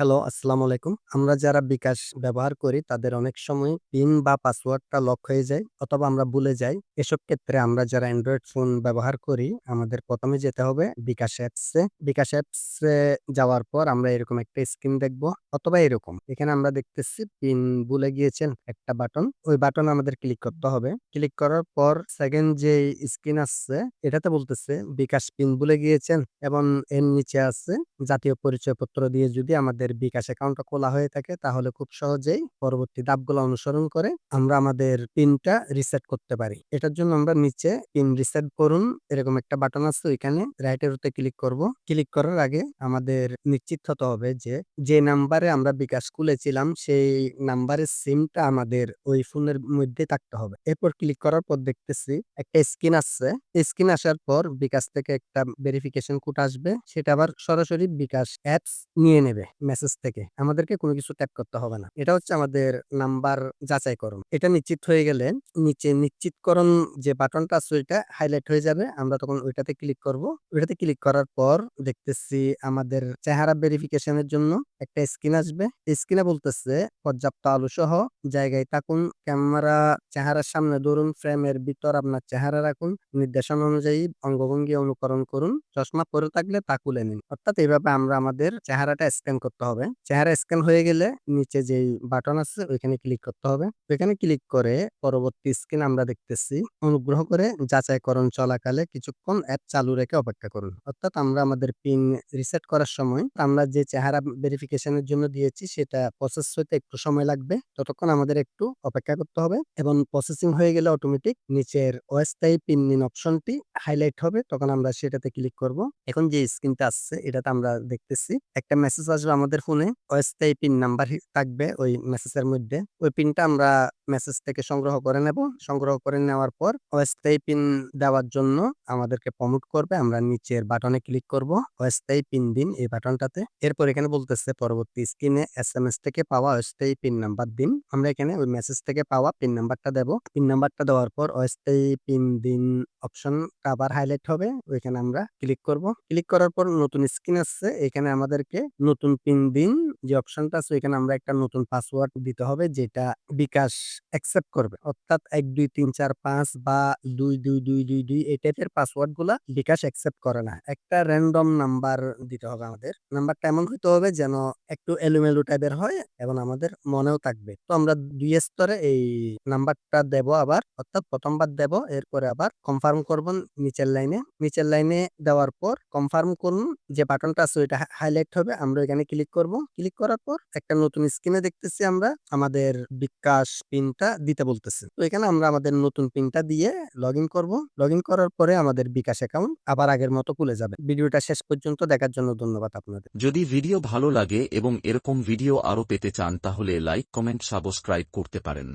Hello, আসসালামু আলাইকুম। আমরা যারা বিকাশ ব্যবহার করি তাদের অনেক সময় পিন বা পাসওয়ার্ডটা লক হয়ে যায় অথবা আমরা ভুলে যাই। এসব ক্ষেত্রে আমরা যারা অ্যান্ড্রয়েড ফোন ব্যবহার করি আমাদের প্রথমে যেতে হবে বিকাশ অ্যাপসে। বিকাশ অ্যাপসে যাওয়ার পর আমরা এরকম একটা স্ক্রিন দেখব অথবা এরকম। এখানে আমরা দেখতেছি পিন ভুলে গিয়েছেন একটা বাটন। ওই বাটন আমাদের ক্লিক করতে হবে। ক্লিক করার পর সেকেন্ড যেই স্ক্রিন আসছে এটাতে বলতেছে বিকাশ পিন ভুলে গিয়েছেন এবং এর নিচে আছে জাতীয় পরিচয়পত্র দিয়ে যদি আমাদের বিকাশ অ্যাকাউন্টটা খোলা হয়ে থাকে তাহলে খুব সহজেই পরবর্তী ধাপগুলো অনুসরণ করে আমরা আমাদের পিনটা রিসেট করতে পারি। এটার জন্য আমরা নিচে পিন রিসেট করুন এরকম একটা বাটন আছে ওইখানে রাইট এরোতে ক্লিক করব। ক্লিক করার আগে আমাদের নিশ্চিত হতে হবে যে, যে নাম্বারে আমরা বিকাশ খুলেছিলাম সেই নাম্বারের সিমটা আমাদের ওই ফোনের মধ্যে থাকতে হবে। এরপর ক্লিক করার পর দেখতেছি একটা স্ক্রিন আসছে। স্ক্রিন আসার পর বিকাশ থেকে একটা ভেরিফিকেশন কোড আসবে। সেটা আবার সরাসরি বিকাশ অ্যাপস নিয়ে নেবে মেসেজ থেকে। আমাদেরকে কোনো কিছু ট্যাপ করতে হবে না। এটা হচ্ছে আমাদের নাম্বার যাচাইকরণ। এটা নিশ্চিত হয়ে গেলে নিচে নিশ্চিতকরণ যে বাটনটা আছে ওইটা হাইলাইট হয়ে যাবে। আমরা তখন ওইটাতে ক্লিক করব। ওইটাতে ক্লিক করার পর দেখতেছি আমাদের চেহারা ভেরিফিকেশন এর জন্য একটা স্ক্রিন আসবে। স্ক্রিনে বলতেছে পর্যাপ্ত আলো সহ জায়গায় থাকুন। ক্যামেরা চেহারার সামনে ধরুন, ফ্রেমের ভিতর আপনার চেহারা রাখুন। নির্দেশনা অনুযায়ী অঙ্গভঙ্গি অনুকরণ করুন। চশমা পরে থাকলে তা খুলে নিন। অর্থাৎ এইভাবে আমরা আমাদের চেহারাটা স্ক্যান করতে হবে। চেহারা স্ক্যান হয়ে গেলে নিচে যেই বাটন আছে, ওইখানে ক্লিক করতে হবে। ওইখানে ক্লিক করে পরবর্তী স্ক্রিন আমরা দেখতেছি অনুগ্রহ করে যাচাইকরণ চলাকালে কিছুক্ষণ অ্যাপ চালু রেখে অপেক্ষা করুন। অর্থাৎ আমরা আমাদের পিন রিসেট করার সময় আমরা যে চেহারা ভেরিফিকেশন এর জন্য দিয়েছি, সেটা প্রসেস হইতে একটু সময় লাগবে। ততক্ষণ আমাদের একটু অপেক্ষা করতে হবে এবং প্রসেসিং হয়ে গেলে অটোমেটিক নিচের অস্থায়ী পিন নিন অপশনটি হাইলাইট হবে। তখন আমরা সেটাতে ক্লিক করব। এখন যে স্ক্রিনটা আসছে, এটাতে আমরা দেখতেছি, একটা মেসেজ আসবে আমাদের ফোনে অস্থায়ী পিন নাম্বার থাকবে ওই মেসেজের মধ্যে। ওই পিনটা আমরা মেসেজ থেকে সংগ্রহ করে নেব। সংগ্রহ করে নেওয়ার পর অস্থায়ী পিন দেওয়ার জন্য আমাদেরকে প্রমোট করবে। আমরা নিচের বাটনে ক্লিক করব। অস্থায়ী পিন দিন এই বাটনটাতে। এরপর এখানে বলতেছে পরবর্তী স্ক্রিনে এস এম এস থেকে পাওয়া অস্থায়ী পিন নাম্বার দিন। আমরা এখানে ওই মেসেজ থেকে পাওয়া পিন নাম্বারটা দেব। পিন নাম্বারটা দেওয়ার পর অস্থায়ী পিন দিন অপশন আবার হাইলাইট হবে। ওইখানে আমরা ক্লিক করব। ক্লিক করার পর নতুন স্ক্রিন আসছে। এখানে আমাদেরকে নতুন পিন দিন যে অপশনটা আছে ওইখানে আমরা একটা নতুন পাসওয়ার্ড দিতে হবে যেটা বিকাশ অ্যাকসেপ্ট করবে। অর্থাৎ ১, ২, ৩, ৪, ৫ বা ২, ২, ২, ২, ২ এই টাইপের পাসওয়ার্ডগুলা বিকাশ অ্যাকসেপ্ট করে না। একটা র‍্যান্ডম নাম্বার দিতে হবে আমাদের। নাম্বারটা এমন হইতে হবে যেন একটু এলোমেলো টাইপের হয় এবং আমাদের মনেও থাকবে। তো আমরা দুই স্তরে এই নাম্বারটা দেব আবার। অর্থাৎ ১ম বার দেব এরপরে আবার কনফার্ম করব নিচের লাইনে। নিচের লাইনে দেওয়ার পর কনফার্ম করুন যে বাটনটা আছে ওইটা হাইলাইট হবে। আমরা ওইখানে ক্লিক করব। ক্লিক করার পর একটা নতুন স্ক্রিনে দেখতেছি আমরা আমাদের বিকাশ পিনটা দিতে বলতেছে। তো এখানে আমরা আমাদের নতুন পিনটা দিয়ে লগ ইন করব লগ ইন করার পরে আমাদের বিকাশ অ্যাকাউন্ট আবার আগের মতো খুলে যাবে। ভিডিওটা শেষ পর্যন্ত দেখার জন্য ধন্যবাদ আপনাদের। যদি ভিডিও ভালো লাগে এবং এরকম ভিডিও আরও পেতে চান তাহলে লাইক, কমেন্ট, সাবস্ক্রাইব করতে পারেন।